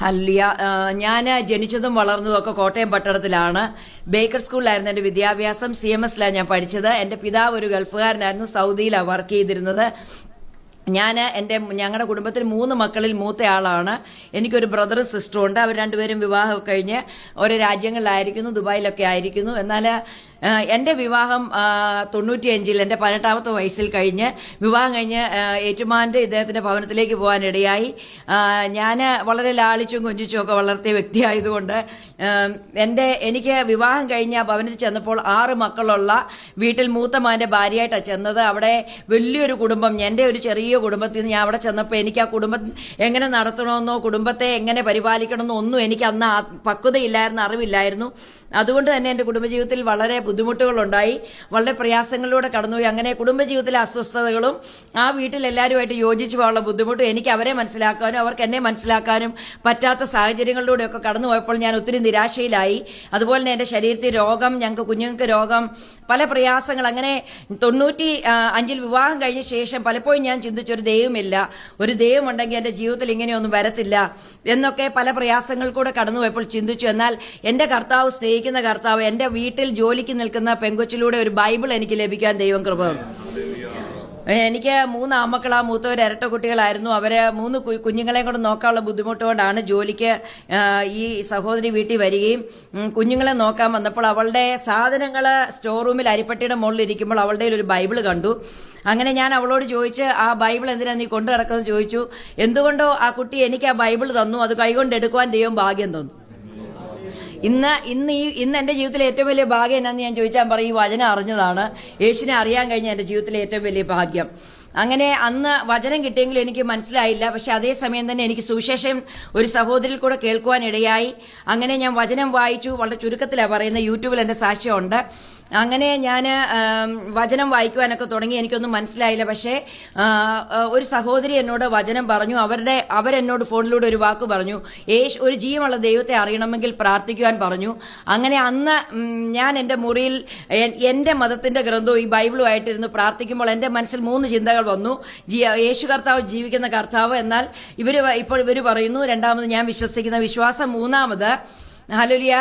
ഹല്ലിയ ഞാൻ ജനിച്ചതും വളർന്നതും കോട്ടയം പട്ടണത്തിലാണ്. ബേക്കർ സ്കൂളിലായിരുന്നു എന്റെ വിദ്യാഭ്യാസം. സി എം എസിലാണ് ഞാൻ പഠിച്ചത്. എന്റെ പിതാവ് ഒരു ഗൾഫുകാരനായിരുന്നു. സൗദിയിലാണ് വർക്ക് ചെയ്തിരുന്നത്. ഞാൻ എന്റെ ഞങ്ങളുടെ കുടുംബത്തിൽ മൂന്ന് മക്കളിൽ മൂത്തയാളാണ്. എനിക്കൊരു ബ്രദറും സിസ്റ്ററും ഉണ്ട്. അവർ രണ്ടുപേരും വിവാഹം കഴിഞ്ഞ് ഓരോ രാജ്യങ്ങളിലായിരിക്കുന്നു ദുബായിലൊക്കെ ആയിരിക്കുന്നു. എന്നാൽ എന്റെ വിവാഹം തൊണ്ണൂറ്റിയഞ്ചിൽ എന്റെ പതിനെട്ടാമത്തെ വയസ്സിൽ കഴിഞ്ഞ് വിവാഹം കഴിഞ്ഞ് ഏറ്റുമാന്റെ ഇദ്ദേഹത്തിന്റെ ഭവനത്തിലേക്ക് പോകാനിടയായി. ഞാൻ വളരെ ലാളിച്ചും കൊഞ്ചിച്ചും ഒക്കെ വളർത്തിയ വ്യക്തിയായതുകൊണ്ട് എന്റെ എനിക്ക് വിവാഹം കഴിഞ്ഞ് ഭവനത്തിൽ ചെന്നപ്പോൾ ആറ് മക്കളുള്ള വീട്ടിൽ മൂത്ത മകന്റെ ഭാര്യയായിട്ടാണ് ചെന്നത്. അവിടെ വലിയൊരു കുടുംബം എന്റെ ഒരു ചെറിയ കുടുംബത്തിൽ നിന്ന് ഞാൻ അവിടെ ചെന്നപ്പോൾ എനിക്ക് ആ കുടുംബം എങ്ങനെ നടത്തണമെന്നോ കുടുംബത്തെ എങ്ങനെ പരിപാലിക്കണമെന്നോ ഒന്നും എനിക്ക് അന്ന് പക്വതയില്ലായിരുന്നു അറിവില്ലായിരുന്നു. അതുകൊണ്ട് തന്നെ എന്റെ കുടുംബജീവിതത്തിൽ വളരെ ബുദ്ധിമുട്ടുകളുണ്ടായി. വളരെ പ്രയാസങ്ങളിലൂടെ കടന്നുപോയി. അങ്ങനെ കുടുംബജീവിതത്തിലെ അസ്വസ്ഥതകളും ആ വീട്ടിൽ എല്ലാവരുമായിട്ട് യോജിച്ചു പോകാനുള്ള ബുദ്ധിമുട്ടും എനിക്ക് അവരെ മനസ്സിലാക്കാനും അവർക്ക് എന്നെ മനസ്സിലാക്കാനും പറ്റാത്ത സാഹചര്യങ്ങളിലൂടെയൊക്കെ കടന്നുപോയപ്പോൾ ഞാൻ ഒത്തിരി നിരാശയിലായി. അതുപോലെ തന്നെ എന്റെ ശരീരത്തിൽ രോഗം ഞങ്ങൾക്ക് കുഞ്ഞുങ്ങൾക്ക് രോഗം പല പ്രയാസങ്ങൾ അങ്ങനെ തൊണ്ണൂറ്റി അഞ്ചിൽ വിവാഹം കഴിഞ്ഞ ശേഷം പലപ്പോഴും ഞാൻ ചിന്തിച്ചൊരു ദൈവമില്ല ഒരു ദൈവം ഉണ്ടെങ്കിൽ എന്റെ ജീവിതത്തിൽ ഇങ്ങനെയൊന്നും വരത്തില്ല എന്നൊക്കെ പല പ്രയാസങ്ങൾ കൂടെ കടന്നു പോയപ്പോൾ ചിന്തിച്ചു എന്നാൽ എന്റെ കർത്താവ് സ്നേഹിക്കുന്ന കർത്താവ് എന്റെ വീട്ടിൽ ജോലിക്ക് നിൽക്കുന്ന പെങ്കൊച്ചിലൂടെ ഒരു ബൈബിൾ എനിക്ക് ലഭിക്കാൻ ദൈവം കൃപ. എനിക്ക് മൂന്ന് ആമക്കളാ മൂത്തവർ ഇരട്ട കുട്ടികളായിരുന്നു. അവരെ മൂന്ന് കുഞ്ഞുങ്ങളെ കൂടെ നോക്കാനുള്ള ബുദ്ധിമുട്ടുകൊണ്ടാണ് ജോലിക്ക് ഈ സഹോദരി വീട്ടിൽ വരികയും കുഞ്ഞുങ്ങളെ നോക്കാൻ വന്നപ്പോൾ അവളുടെ സാധനങ്ങൾ സ്റ്റോർ റൂമിൽ അരിപ്പട്ടിയുടെ മുകളിൽ ഇരിക്കുമ്പോൾ അവളുടെ ഒരു ബൈബിൾ കണ്ടു. അങ്ങനെ ഞാൻ അവളോട് ചോദിച്ച് ആ ബൈബിൾ എന്തിനാ നീ കൊണ്ടു നടക്കുന്നത് ചോദിച്ചു. എന്തുകൊണ്ടോ ആ കുട്ടി എനിക്ക് ആ ബൈബിൾ തന്നു. അത് കൈകൊണ്ട് എടുക്കുവാൻ ദൈവം ഭാഗ്യം തന്നു. ഇന്ന് ഇന്ന് ഈ ഇന്ന് എന്റെ ജീവിതത്തിലെ ഏറ്റവും വലിയ ഭാഗ്യം എന്നാന്ന് ഞാൻ ചോദിച്ചാൽ പറയും ഈ വചനം അറിഞ്ഞതാണ്. യേശുവിനെ അറിയാൻ കഴിഞ്ഞ എന്റെ ജീവിതത്തിലെ ഏറ്റവും വലിയ ഭാഗ്യം. അങ്ങനെ അന്ന് വചനം കിട്ടിയെങ്കിലും എനിക്ക് മനസ്സിലായില്ല. പക്ഷെ അതേസമയം തന്നെ എനിക്ക് സുവിശേഷം ഒരു സഹോദരിൽ കൂടെ കേൾക്കുവാൻ ഇടയായി. അങ്ങനെ ഞാൻ വചനം വായിച്ചു. വളരെ ചുരുക്കത്തിലാണ് പറയുന്നത്. യൂട്യൂബിൽ എന്റെ സാക്ഷ്യമുണ്ട് അങ്ങനെ ഞാൻ വചനം വായിക്കുവാനൊക്കെ തുടങ്ങി. എനിക്കൊന്നും മനസ്സിലായില്ല. പക്ഷേ ഒരു സഹോദരി എന്നോട് വചനം പറഞ്ഞു. അവരുടെ അവരെന്നോട് ഫോണിലൂടെ ഒരു വാക്ക് പറഞ്ഞു. യേശു ഒരു ജീവമുള്ള ദൈവത്തെ അറിയണമെങ്കിൽ പ്രാർത്ഥിക്കുവാൻ പറഞ്ഞു. അങ്ങനെ അന്ന് ഞാൻ എന്റെ മുറിയിൽ എന്റെ മതത്തിന്റെ ഗ്രന്ഥവും ഈ ബൈബിളുമായിട്ടിരുന്ന് പ്രാർത്ഥിക്കുമ്പോൾ എന്റെ മനസ്സിൽ മൂന്ന് ചിന്തകൾ വന്നു. യേശു കർത്താവ് ജീവിക്കുന്ന കർത്താവ് എന്നാൽ ഇവർ ഇപ്പോൾ ഇവർ പറയുന്നു രണ്ടാമത് ഞാൻ വിശ്വസിക്കുന്ന വിശ്വാസം മൂന്നാമത് ഹലുലിയ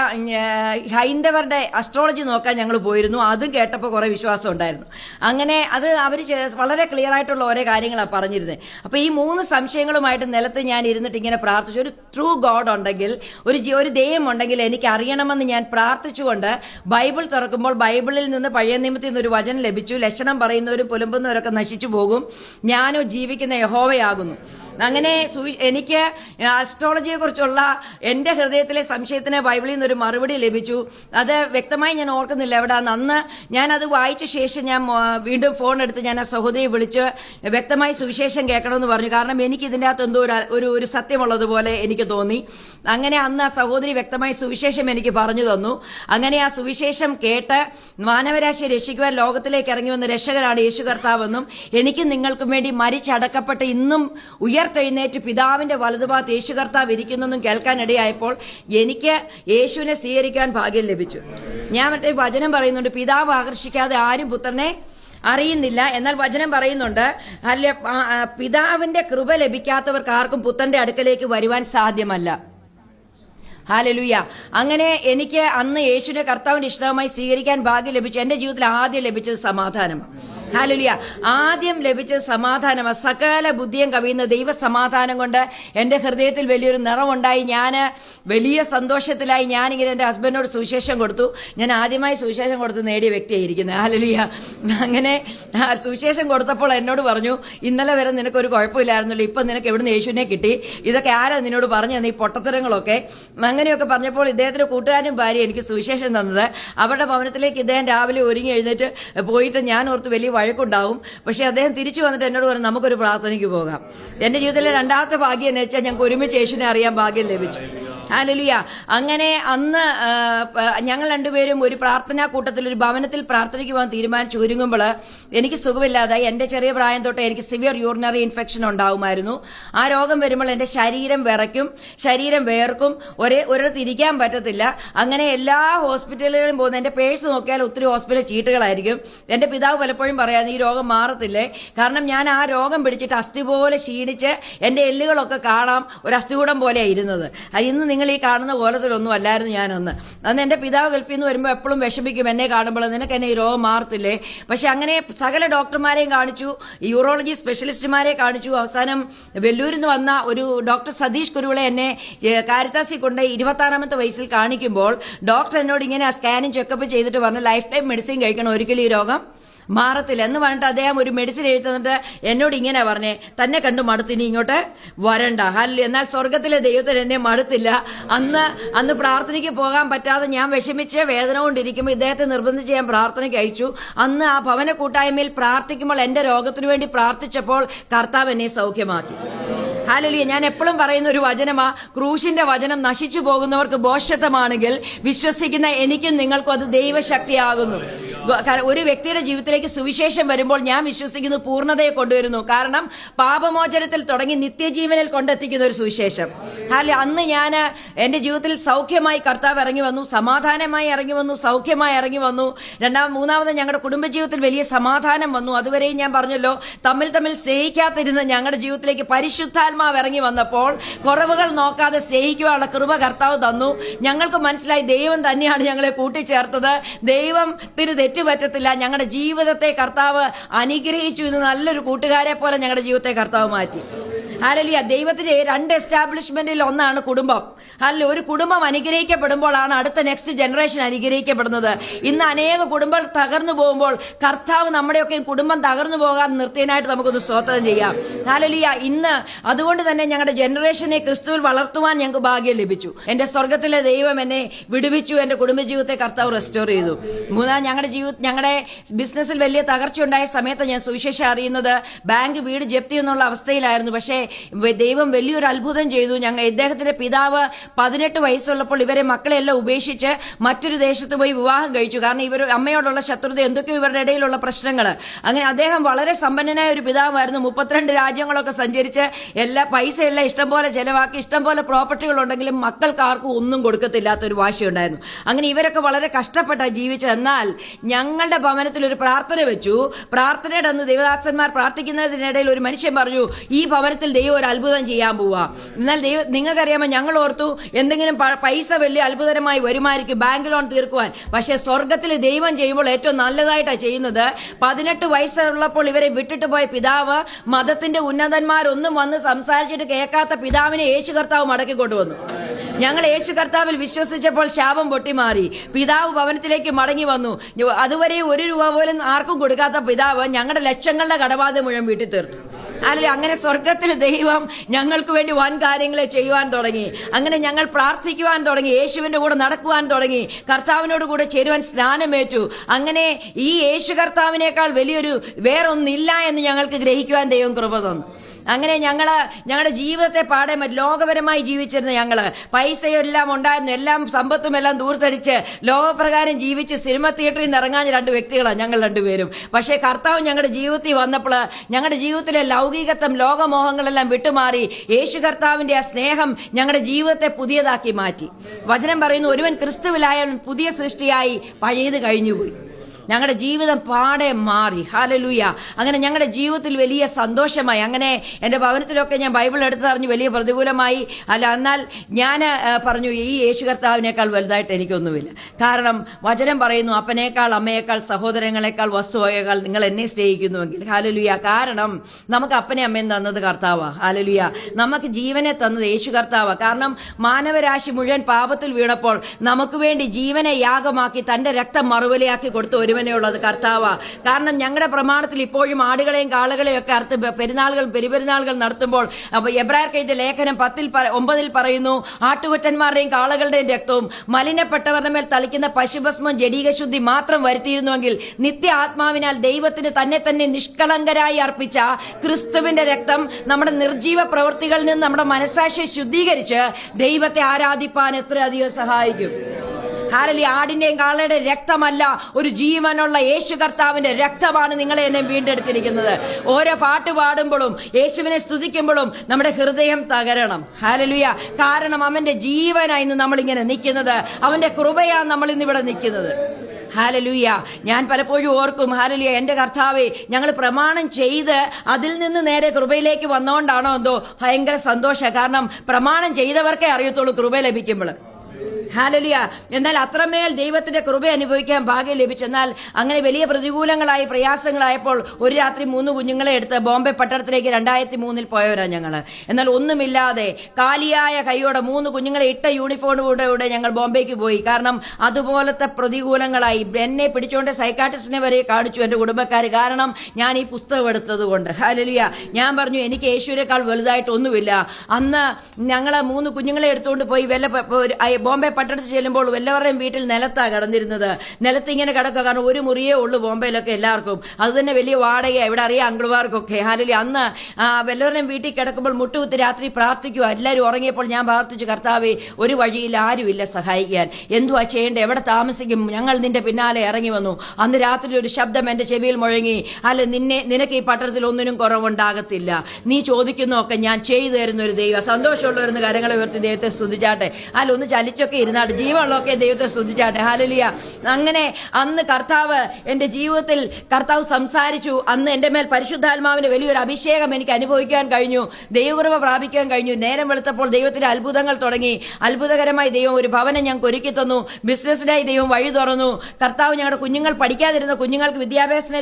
ഹൈന്ദവരുടെ അസ്ട്രോളജി നോക്കാൻ ഞങ്ങൾ പോയിരുന്നു. അതും കേട്ടപ്പോൾ കുറേ വിശ്വാസം ഉണ്ടായിരുന്നു. അങ്ങനെ അത് അവർ വളരെ ക്ലിയർ ആയിട്ടുള്ള ഓരോ കാര്യങ്ങളാണ് പറഞ്ഞിരുന്നത് അപ്പോൾ ഈ മൂന്ന് സംശയങ്ങളുമായിട്ട് നിലത്ത് ഞാൻ ഇരുന്നിട്ട് ഇങ്ങനെ പ്രാർത്ഥിച്ചു. ഒരു ട്രൂ ഗോഡ് ഉണ്ടെങ്കിൽ ഒരു ഒരു ദൈവം ഉണ്ടെങ്കിൽ എനിക്ക് അറിയണമെന്ന് ഞാൻ പ്രാർത്ഥിച്ചുകൊണ്ട് ബൈബിൾ തുറക്കുമ്പോൾ ബൈബിളിൽ നിന്ന് പഴയ നിയമത്തിൽ നിന്ന് ഒരു വചനം ലഭിച്ചു. ലക്ഷണം പറയുന്നവരും പുലമ്പുന്നവരൊക്കെ നശിച്ചു പോകും. ഞാനോ ജീവിക്കുന്ന യഹോവയാകുന്നു. അങ്ങനെ എനിക്ക് അസ്ട്രോളജിയെ കുറിച്ചുള്ള എന്റെ ഹൃദയത്തിലെ സംശയത്തിന് ബൈബിളിൽ നിന്നൊരു മറുപടി ലഭിച്ചു. അത് വ്യക്തമായി ഞാൻ ഓർക്കുന്നില്ല. എവിടെ? അന്ന് ഞാൻ അത് വായിച്ച ശേഷം ഞാൻ വീണ്ടും ഫോൺ എടുത്ത് ഞാൻ ആ സഹോദരിയെ വിളിച്ച് വ്യക്തമായി സുവിശേഷം കേൾക്കണമെന്ന് പറഞ്ഞു. കാരണം എനിക്ക് ഇതിന്റെ അകത്ത് എന്തോ ഒരു ഒരു സത്യമുള്ളതുപോലെ എനിക്ക് തോന്നി. അങ്ങനെ അന്ന് ആ സഹോദരി വ്യക്തമായി സുവിശേഷം എനിക്ക് പറഞ്ഞു തന്നു. അങ്ങനെ ആ സുവിശേഷം കേട്ട് മാനവരാശിയെ രക്ഷിക്കുവാൻ ലോകത്തിലേക്ക് ഇറങ്ങി വന്ന രക്ഷകരാണ് യേശു കർത്താവെന്നും എനിക്ക് നിങ്ങൾക്കും വേണ്ടി മരിച്ചടക്കപ്പെട്ട് ഇന്നും ഉയർത്തെഴുന്നേറ്റ് പിതാവിന്റെ വലതുഭാഗത്ത് യേശു കർത്താവ് ഇരിക്കുന്നതും കേൾക്കാനിടയായപ്പോൾ എനിക്ക് യേശുവിനെ സ്വീകരിക്കാൻ ഭാഗ്യം ലഭിച്ചു. ഞാൻ മറ്റേ വചനം പറയുന്നുണ്ട് പിതാവ് ആകർഷിക്കാതെ ആരും പുത്രനെ അറിയുന്നില്ല. എന്നാൽ വചനം പറയുന്നുണ്ട് അല്ല പിതാവിന്റെ കൃപ ലഭിക്കാത്തവർക്ക് ആർക്കും പുത്രന്റെ അടുക്കലേക്ക് വരുവാൻ സാധ്യമല്ല. ഹാലലുയ. അങ്ങനെ എനിക്ക് അന്ന് യേശുവിനെ കർത്താവിന്റെ ഇഷ്ടമായി സ്വീകരിക്കാൻ ഭാഗ്യം ലഭിച്ചു. എന്റെ ജീവിതത്തിൽ ആദ്യം ലഭിച്ചത് സമാധാനമാണ്. ഹാലലുയ. ആദ്യം ലഭിച്ച സമാധാനം സകല ബുദ്ധിയും കവിയുന്ന ദൈവ സമാധാനം കൊണ്ട് എന്റെ ഹൃദയത്തിൽ വലിയൊരു നിറമുണ്ടായി. ഞാൻ വലിയ സന്തോഷത്തിലായി. ഞാനിങ്ങനെ എന്റെ ഹസ്ബൻഡിനോട് സുവിശേഷം കൊടുത്തു. ഞാൻ ആദ്യമായി സുവിശേഷം കൊടുത്ത് നേടിയ വ്യക്തിയായിരിക്കുന്നത് ഹാലുലിയ. അങ്ങനെ സുവിശേഷം കൊടുത്തപ്പോൾ എന്നോട് പറഞ്ഞു ഇന്നലെ വരെ നിനക്കൊരു കുഴപ്പമില്ലായിരുന്നല്ലോ. ഇപ്പം നിനക്ക് എവിടുന്ന് യേശുവിനെ കിട്ടി? ഇതൊക്കെ ആരാ നിന്നോട് പറഞ്ഞു തന്നെ ഈ പൊട്ടത്തരങ്ങളൊക്കെ? അങ്ങനെയൊക്കെ പറഞ്ഞപ്പോൾ ഇദ്ദേഹത്തിന്റെ കൂട്ടുകാരനും ഭാര്യ എനിക്ക് സുവിശേഷം തന്നത്. അവരുടെ ഭവനത്തിലേക്ക് ഇദ്ദേഹം രാവിലെ ഒരുങ്ങി എഴുന്നേറ്റ് പോയിട്ട് ഞാൻ ഓർത്ത് വലിയ വഴക്കുണ്ടാവും. പക്ഷേ അദ്ദേഹം തിരിച്ചു വന്നിട്ട് എന്നോട് പറഞ്ഞു നമുക്കൊരു പ്രാർത്ഥനയ്ക്ക് പോകാം. എന്റെ ജീവിതത്തിലെ രണ്ടാമത്തെ ഭാഗ്യം എന്ന് വെച്ചാൽ ഞങ്ങൾക്ക് ഒരുമിച്ച് യേശുവിനെ അറിയാൻ ഭാഗ്യം ലഭിച്ചു. ഹാലലുയ അങ്ങനെ അന്ന് ഞങ്ങൾ രണ്ടുപേരും ഒരു പ്രാർത്ഥനാ കൂട്ടത്തിൽ ഒരു ഭവനത്തിൽ പ്രാർത്ഥനയ്ക്ക് പോകാൻ തീരുമാനിച്ചു. ഒരുങ്ങുമ്പോൾ എനിക്ക് സുഖമില്ലാതായി എന്റെ ചെറിയ പ്രായം തൊട്ട് എനിക്ക് സിവിയർ യൂറിനറി ഇൻഫെക്ഷൻ ഉണ്ടാവുമായിരുന്നു. ആ രോഗം വരുമ്പോൾ എന്റെ ശരീരം വിറയ്ക്കും ശരീരം വേർക്കും ഒരേ ഒരിടത്ത് ഇരിക്കാൻ പറ്റത്തില്ല. അങ്ങനെ എല്ലാ ഹോസ്പിറ്റലുകളിലും പോകുന്ന എന്റെ പേഴ്സ് നോക്കിയാൽ ഒത്തിരി ഹോസ്പിറ്റൽ ചീട്ടുകളായിരിക്കും. എന്റെ പിതാവ് പലപ്പോഴും പറയാൻ ഈ രോഗം മാറത്തില്ലേ? കാരണം ഞാൻ ആ രോഗം പിടിച്ചിട്ട് അസ്ഥി പോലെ ക്ഷീണിച്ച് എന്റെ എല്ലുകളൊക്കെ കാണാം ഒരു അസ്ഥികൂടം പോലെയാണ് ഇരുന്നത്. ഇന്ന് നിങ്ങൾ ഈ കാണുന്ന കോലത്തിലൊന്നും അല്ലായിരുന്നു ഞാനന്ന്. അന്ന് എന്റെ പിതാവ് ഗൾഫിൽ നിന്ന് വരുമ്പോൾ എപ്പോഴും വിഷമിക്കും എന്നെ കാണുമ്പോൾ നിനക്ക് എന്നെ ഈ രോഗം മാറത്തില്ലേ? പക്ഷെ അങ്ങനെ സകല ഡോക്ടർമാരെയും കാണിച്ചു യൂറോളജി സ്പെഷ്യലിസ്റ്റുമാരെ കാണിച്ചു. അവസാനം വെല്ലൂരിൽ നിന്ന് വന്ന ഒരു ഡോക്ടർ സതീഷ് കുരുവിളെ എന്നെ കാരിത്താസി കൊണ്ട് ഇരുപത്താറാമത്തെ വയസ്സിൽ കാണിക്കുമ്പോൾ ഡോക്ടർ എന്നോട് ഇങ്ങനെ സ്കാനിങ് ചെക്കപ്പ് ചെയ്തിട്ട് പറഞ്ഞു ലൈഫ് ടൈം മെഡിസിൻ കഴിക്കണം ഒരിക്കലും ഈ രോഗം മാറത്തില്ല. എന്ന് പറഞ്ഞിട്ട് അദ്ദേഹം ഒരു മെഡിസിൻ എഴുതി തന്നിട്ട് എന്നോട് ഇങ്ങനെ പറഞ്ഞേ തന്നെ കണ്ടു മടുത്തിനി ഇങ്ങോട്ട് വരണ്ട. ഹല്ല എന്നാൽ സ്വർഗത്തിലെ ദൈവത്തിന് എന്നെ മടുത്തില്ല. അന്ന് അന്ന് പ്രാർത്ഥനയ്ക്ക് പോകാൻ പറ്റാതെ ഞാൻ വിഷമിച്ച് വേദന കൊണ്ടിരിക്കുമ്പോൾ ഇദ്ദേഹത്തെ നിർബന്ധിച്ച് ഞാൻ പ്രാർത്ഥനയ്ക്ക് അയച്ചു. അന്ന് ആ ഭവന കൂട്ടായ്മയിൽ പ്രാർത്ഥിക്കുമ്പോൾ എന്റെ രോഗത്തിനു വേണ്ടി പ്രാർത്ഥിച്ചപ്പോൾ കർത്താവ് എന്നെ സൗഖ്യമാക്കി. ഹാലലിയ ഞാൻ എപ്പോഴും പറയുന്ന ഒരു വചനമാ ക്രൂശിന്റെ വചനം നശിച്ചു പോകുന്നവർക്ക് ബോഷത്വമാണെങ്കിൽ വിശ്വസിക്കുന്ന എനിക്കും നിങ്ങൾക്കും അത് ദൈവശക്തിയാകുന്നു. ഒരു വ്യക്തിയുടെ ജീവിതത്തിലേക്ക് സുവിശേഷം വരുമ്പോൾ ഞാൻ വിശ്വസിക്കുന്നു പൂർണതയെ കൊണ്ടുവരുന്നു. കാരണം പാപമോചനത്തിൽ തുടങ്ങി നിത്യജീവനിൽ കൊണ്ടെത്തിക്കുന്ന ഒരു സുവിശേഷം. കാരണം അന്ന് ഞാൻ എന്റെ ജീവിതത്തിൽ സൗഖ്യമായി കർത്താവ് ഇറങ്ങി വന്നു സമാധാനമായി ഇറങ്ങി വന്നു സൗഖ്യമായി ഇറങ്ങി വന്നു. രണ്ടാം മൂന്നാമത് ഞങ്ങളുടെ കുടുംബജീവിതത്തിൽ വലിയ സമാധാനം വന്നു. അതുവരെയും ഞാൻ പറഞ്ഞല്ലോ തമ്മിൽ തമ്മിൽ സ്നേഹിക്കാത്തിരുന്ന ഞങ്ങളുടെ ജീവിതത്തിലേക്ക് പരിശുദ്ധാത്മാവ് ഇറങ്ങി വന്നപ്പോൾ കുറവുകൾ നോക്കാതെ സ്നേഹിക്കുവാനുള്ള കൃപ കർത്താവ് തന്നു. ഞങ്ങൾക്ക് മനസ്സിലായി ദൈവം തന്നെയാണ് ഞങ്ങളെ കൂട്ടിച്ചേർത്തത്. ദൈവത്തിന് തെറ്റുപറ്റത്തില്ല. ഞങ്ങളുടെ ജീവിതത്തെ കർത്താവ് അനുഗ്രഹിച്ചു എന്ന് നല്ലൊരു കൂട്ടുകാരെ പോലെ ഞങ്ങളുടെ ജീവിതത്തെ കർത്താവ് മാറ്റി. ഹാലലിയ ദൈവത്തിന്റെ രണ്ട് എസ്റ്റാബ്ലിഷ്മെന്റിൽ ഒന്നാണ് കുടുംബം. അല്ല ഒരു കുടുംബം അനുഗ്രഹിക്കപ്പെടുമ്പോഴാണ് അടുത്ത നെക്സ്റ്റ് ജനറേഷൻ അനുഗ്രഹിക്കപ്പെടുന്നത്. ഇന്ന് അനേക കുടുംബം തകർന്നു പോകുമ്പോൾ കർത്താവ് നമ്മുടെയൊക്കെ കുടുംബം തകർന്നു പോകാൻ നിർത്തിയതിനായിട്ട് നമുക്കൊന്ന് സ്തോത്രം ചെയ്യാം. ഹാലലിയ ഇന്ന് അതുകൊണ്ട് തന്നെ ഞങ്ങളുടെ ജനറേഷനെ ക്രിസ്തുവിൽ വളർത്തുവാൻ ഞങ്ങൾക്ക് ഭാഗ്യം ലഭിച്ചു. എന്റെ സ്വർഗത്തിലെ ദൈവം എന്നെ വിടുവിച്ചു. എന്റെ കുടുംബജീവിതത്തെ കർത്താവ് റെസ്റ്റോർ ചെയ്തു. മൂന്നാം ഞങ്ങളുടെ ജീവിത ഞങ്ങളുടെ ബിസിനസ്സിൽ വലിയ തകർച്ച ഉണ്ടായ സമയത്ത് ഞാൻ സുവിശേഷം അറിയുന്നത്. ബാങ്ക് വീട് ജപ്തി എന്നുള്ള അവസ്ഥയിലായിരുന്നു. പക്ഷേ ദൈവം വലിയൊരു അത്ഭുതം ചെയ്തു. ഞങ്ങൾ ഇദ്ദേഹത്തിന്റെ പിതാവ് പതിനെട്ട് വയസ്സുള്ളപ്പോൾ ഇവരെ മക്കളെല്ലാം ഉപേക്ഷിച്ച് മറ്റൊരു ദേശത്ത് പോയി വിവാഹം കഴിച്ചു. കാരണം ഇവർ അമ്മയോടുള്ള ശത്രുത എന്തൊക്കെയോ ഇവരുടെ ഇടയിലുള്ള പ്രശ്നങ്ങൾ അങ്ങനെ അദ്ദേഹം വളരെ സമ്പന്നനായ ഒരു പിതാവായിരുന്നു. മുപ്പത്തിരണ്ട് രാജ്യങ്ങളൊക്കെ സഞ്ചരിച്ച് എല്ലാ പൈസയെല്ലാം ഇഷ്ടംപോലെ ചെലവാക്കി ഇഷ്ടംപോലെ പ്രോപ്പർട്ടികൾ ഉണ്ടെങ്കിലും മക്കൾക്ക് ആർക്കും ഒന്നും വാശി ഉണ്ടായിരുന്നു അങ്ങനെ ഇവരൊക്കെ വളരെ കഷ്ടപ്പെട്ട ജീവിച്ചത്. എന്നാൽ ഞങ്ങളുടെ ഭവനത്തിൽ ഒരു പ്രാർത്ഥന വെച്ചു. പ്രാർത്ഥനയുടെ അന്ന് ദേവദാസന്മാർ പ്രാർത്ഥിക്കുന്നതിനിടയിൽ ഒരു മനുഷ്യൻ പറഞ്ഞു ഈ ഭവനത്തിൽ ദൈവം ഒരു അത്ഭുതം ചെയ്യാൻ പോവാ. എന്നാൽ ദൈവം നിങ്ങൾക്കറിയാമോ ഞങ്ങൾ ഓർത്തു എന്തെങ്കിലും പൈസ വലിയ അത്ഭുതകരമായി വരുമായിരിക്കും ബാങ്ക് ലോൺ തീർക്കുവാൻ. പക്ഷേ സ്വർഗത്തിൽ ദൈവം ചെയ്യുമ്പോൾ ഏറ്റവും നല്ലതായിട്ടാണ് ചെയ്യുന്നത് പതിനെട്ട് വയസ്സുള്ളപ്പോൾ ഇവരെ വിട്ടിട്ട് പോയ പിതാവ് മതത്തിന്റെ ഉന്നതന്മാരൊന്നും വന്ന് സംസാരിച്ചിട്ട് കേൾക്കാത്ത പിതാവിനെ യേശു കർത്താവ് മടക്കി കൊണ്ടുവന്നു. ഞങ്ങൾ യേശു കർത്താവിൽ വിശ്വസിച്ചപ്പോൾ ശാപം പൊട്ടിമാറി. പിതാവ് ഭവനത്തിലേക്ക് മടങ്ങി വന്നു. അതുവരെ ഒരു രൂപ പോലും ആർക്കും കൊടുക്കാത്ത പിതാവ് ഞങ്ങളുടെ ലക്ഷങ്ങളുടെ കടബാധ മുഴുവൻ വീട്ടിൽ തീർത്തു. അല്ലെങ്കിൽ അങ്ങനെ സ്വർഗത്തിൽ ദൈവം ഞങ്ങൾക്ക് വേണ്ടി വൻ കാര്യങ്ങളെ ചെയ്യുവാൻ തുടങ്ങി. അങ്ങനെ ഞങ്ങൾ പ്രാർത്ഥിക്കുവാൻ തുടങ്ങി യേശുവിന്റെ കൂടെ നടക്കുവാൻ തുടങ്ങി കർത്താവിനോട് കൂടെ ചേരുവാൻ സ്നാനമേറ്റു. അങ്ങനെ ഈ യേശു കർത്താവിനേക്കാൾ വലിയൊരു വേറൊന്നില്ല എന്ന് ഞങ്ങൾക്ക് ഗ്രഹിക്കുവാൻ ദൈവം കൃപ തന്നു. അങ്ങനെ ഞങ്ങൾ ഞങ്ങളുടെ ജീവിതത്തെ പാടേ ലോകപരമായി ജീവിച്ചിരുന്ന ഞങ്ങൾ എല്ലാം ഉണ്ടായിരുന്നു. എല്ലാം സമ്പത്തും എല്ലാം ദൂർത്തടിച്ച് ലോകപ്രകാരം ജീവിച്ച് സിനിമ തിയേറ്ററിൽ നിന്ന് ഇറങ്ങാൻ രണ്ട് വ്യക്തികളാണ് ഞങ്ങൾ രണ്ടുപേരും. പക്ഷേ കർത്താവ് ഞങ്ങളുടെ ജീവിതത്തിൽ വന്നപ്പോൾ ഞങ്ങളുടെ ജീവിതത്തിലെ ലൗകികത്വം ലോകമോഹങ്ങളെല്ലാം വിട്ടുമാറി യേശു കർത്താവിന്റെ ആ സ്നേഹം ഞങ്ങളുടെ ജീവിതത്തെ പുതിയതാക്കി മാറ്റി. വചനം പറയുന്നു ഒരുവൻ ക്രിസ്തുവിലായ പുതിയ സൃഷ്ടിയായി പഴയത് കഴിഞ്ഞുപോയി. ഞങ്ങളുടെ ജീവിതം പാടെ മാറി. ഹാലലൂയ അങ്ങനെ ഞങ്ങളുടെ ജീവിതത്തിൽ വലിയ സന്തോഷമായി. അങ്ങനെ എന്റെ ഭവനത്തിലൊക്കെ ഞാൻ ബൈബിൾ എടുത്തറിഞ്ഞ് വലിയ പ്രതികൂലമായി. അല്ല എന്നാൽ ഞാൻ പറഞ്ഞു ഈ യേശു കർത്താവിനേക്കാൾ വലുതായിട്ട് എനിക്കൊന്നുമില്ല. കാരണം വചനം പറയുന്നു അപ്പനേക്കാൾ അമ്മയേക്കാൾ സഹോദരങ്ങളെക്കാൾ വസ്തുവകകൾ നിങ്ങൾ എന്നെ സ്നേഹിക്കുന്നുവെങ്കിൽ. ഹാലലുയ കാരണം നമുക്ക് അപ്പനെ അമ്മയും തന്നത് കർത്താവാ. ഹാലലുയ നമുക്ക് ജീവനെ തന്നത് യേശു കർത്താവാ. കാരണം മാനവരാശി മുഴുവൻ പാപത്തിൽ വീണപ്പോൾ നമുക്ക് വേണ്ടി ജീവനെ യാഗമാക്കി തന്റെ രക്തം മറുവലയാക്കി കൊടുത്ത ഒരു ഒരുവനെയുള്ളത് കർത്താവ. കാരണം ഞങ്ങളുടെ പ്രമാണത്തിൽ ഇപ്പോഴും ആടുകളെയും കാളുകളെയും ഒക്കെ അർത്ഥം പെരുന്നാളുകൾ പെരുപെരുന്നാളുകൾ നടത്തുമ്പോൾ അപ്പൊ എബ്രായർക്ക് എഴുതിയ ലേഖനം പത്തിൽ ഒമ്പതിൽ പറയുന്നു ആട്ടുകൊറ്റന്മാരുടെയും കാളകളുടെയും രക്തവും മലിനപ്പെട്ടവരുടെ മേൽ തളിക്കുന്ന പശുഭസ്മം ജഡീകശുദ്ധി മാത്രം വരുത്തിയിരുന്നുവെങ്കിൽ നിത്യ ആത്മാവിനാൽ ദൈവത്തിന് തന്നെ തന്നെ നിഷ്കളങ്കരായി അർപ്പിച്ച ക്രിസ്തുവിന്റെ രക്തം നമ്മുടെ നിർജീവ പ്രവൃത്തികളിൽ നിന്ന് നമ്മുടെ മനസാക്ഷിയെ ശുദ്ധീകരിച്ച് ദൈവത്തെ ആരാധിപ്പാൻ എത്രയധികം സഹായിക്കും. ഹാലലി ആടിന്റെയും കാളയുടെ രക്തമല്ല ഒരു ജീവനുള്ള യേശു കർത്താവിന്റെ രക്തമാണ് നിങ്ങളെ എന്നെ വീണ്ടെടുത്തിരിക്കുന്നത്. ഓരോ പാട്ട് പാടുമ്പോഴും യേശുവിനെ സ്തുതിക്കുമ്പോഴും നമ്മുടെ ഹൃദയം തകരണം. ഹാലലുയ. കാരണം അവന്റെ ജീവനായി ഇന്ന് നമ്മളിങ്ങനെ നിൽക്കുന്നത്. അവന്റെ കൃപയാണ് നമ്മൾ ഇന്നിവിടെ നിൽക്കുന്നത്. ഹാലലൂയ. ഞാൻ പലപ്പോഴും ഓർക്കും ഹാലലുയ എന്റെ കർത്താവേ ഞങ്ങൾ പ്രമാണം ചെയ്ത് അതിൽ നിന്ന് നേരെ കൃപയിലേക്ക് വന്നോണ്ടാണോ എന്തോ ഭയങ്കര സന്തോഷം. കാരണം പ്രമാണം ചെയ്തവർക്കേ അറിയത്തുള്ളൂ കൃപ ലഭിക്കുമ്പോൾ. ഹാലലിയ. എന്നാൽ അത്രമേൽ ദൈവത്തിന്റെ കൃപ അനുഭവിക്കാൻ ഭാഗ്യം ലഭിച്ചെന്നാൽ അങ്ങനെ വലിയ പ്രതികൂലങ്ങളായി പ്രയാസങ്ങളായപ്പോൾ ഒരു രാത്രി മൂന്ന് കുഞ്ഞുങ്ങളെ എടുത്ത് ബോംബെ പട്ടണത്തിലേക്ക് രണ്ടായിരത്തി മൂന്നിൽ പോയവരാണ് ഞങ്ങൾ എന്നാൽ ഒന്നുമില്ലാതെ കാലിയായ കൈയോടെ മൂന്ന് കുഞ്ഞുങ്ങളെ ഇട്ട യൂണിഫോമോടെ ഞങ്ങൾ ബോംബെക്ക് പോയി. കാരണം അതുപോലത്തെ പ്രതികൂലങ്ങളായി എന്നെ പിടിച്ചുകൊണ്ട് സൈക്കാട്രിസ്റ്റിനെ വരെ കാണിച്ചു എന്റെ കുടുംബക്കാർ കാരണം ഞാൻ ഈ പുസ്തകം എടുത്തത് കൊണ്ട്. ഹാലലിയ. ഞാൻ പറഞ്ഞു എനിക്ക് യേശുവിനേക്കാൾ വലുതായിട്ടൊന്നുമില്ല. അന്ന് ഞങ്ങൾ മൂന്ന് കുഞ്ഞുങ്ങളെ എടുത്തുകൊണ്ട് പോയി. വല്ല ബോംബെ പട്ടണത്തിൽ ചെല്ലുമ്പോൾ എല്ലാവരുടെയും വീട്ടിൽ നിലത്താ കിടന്നിരുന്നത്. നിലത്ത് ഇങ്ങനെ കിടക്കുക. കാരണം ഒരു മുറിയേ ഉള്ളൂ ബോംബെയിലൊക്കെ എല്ലാവർക്കും. അത് തന്നെ വലിയ വാടകയാണ് ഇവിടെ അറിയാം അങ്കിൾമാർക്കൊക്കെ ഹാലി അന്ന് വല്ലവരുടെയും വീട്ടിൽ കിടക്കുമ്പോൾ മുട്ടുകുത്തി രാത്രി പ്രാർത്ഥിക്കുക എല്ലാവരും ഉറങ്ങിയപ്പോൾ ഞാൻ പ്രാർത്ഥിച്ചു കർത്താവെ ഒരു വഴിയിൽ ആരുമില്ല സഹായിക്കാൻ. എന്തുവാ ചെയ്യേണ്ടത് എവിടെ താമസിക്കും? ഞങ്ങൾ നിന്റെ പിന്നാലെ ഇറങ്ങി വന്നു. അന്ന് രാത്രി ഒരു ശബ്ദം എന്റെ ചെവിയിൽ മുഴങ്ങി. അല്ല നിന്നെ നിനക്ക് ഈ പട്ടണത്തിൽ ഒന്നിനും കുറവുണ്ടാകത്തില്ല. നീ ചോദിക്കുന്നതൊക്കെ ഞാൻ ചെയ്തു തരുന്ന ഒരു ദൈവം സന്തോഷമുള്ളവരുന്ന് കാര്യങ്ങളെ ഉയർത്തി ദൈവത്തെ സ്തുതിച്ചാട്ടെ. അല്ല ഒന്ന് ചലിച്ചൊക്കെ ഇരുന്നാട്ടെ ജീവമുള്ളതൊക്കെ ദൈവത്തെ സ്തുതിച്ചാട്ടെ. ഹാലലിയ അങ്ങനെ അന്ന് കർത്താവ് എന്റെ ജീവിതത്തിൽ കർത്താവ് സംസാരിച്ചു. അന്ന് എന്റെ മേൽ പരിശുദ്ധാത്മാവിന് വലിയൊരു അഭിഷേകം എനിക്ക് അനുഭവിക്കാൻ കഴിഞ്ഞു. ദൈവകൃപ പ്രാപിക്കാൻ കഴിഞ്ഞു. നേരം വെളുത്തപ്പോൾ ദൈവത്തിന്റെ അത്ഭുതങ്ങൾ തുടങ്ങി. അത്ഭുതകരമായി ദൈവം ഒരു ഭവനം ഞങ്ങൾക്ക് ഒരുക്കി തന്നു. ബിസിനസ്സിനായി ദൈവം വഴി തുറന്നു. കർത്താവ് ഞങ്ങളുടെ കുഞ്ഞുങ്ങൾ പഠിക്കാതിരുന്ന കുഞ്ഞുങ്ങൾക്ക് വിദ്യാഭ്യാസത്തിനായി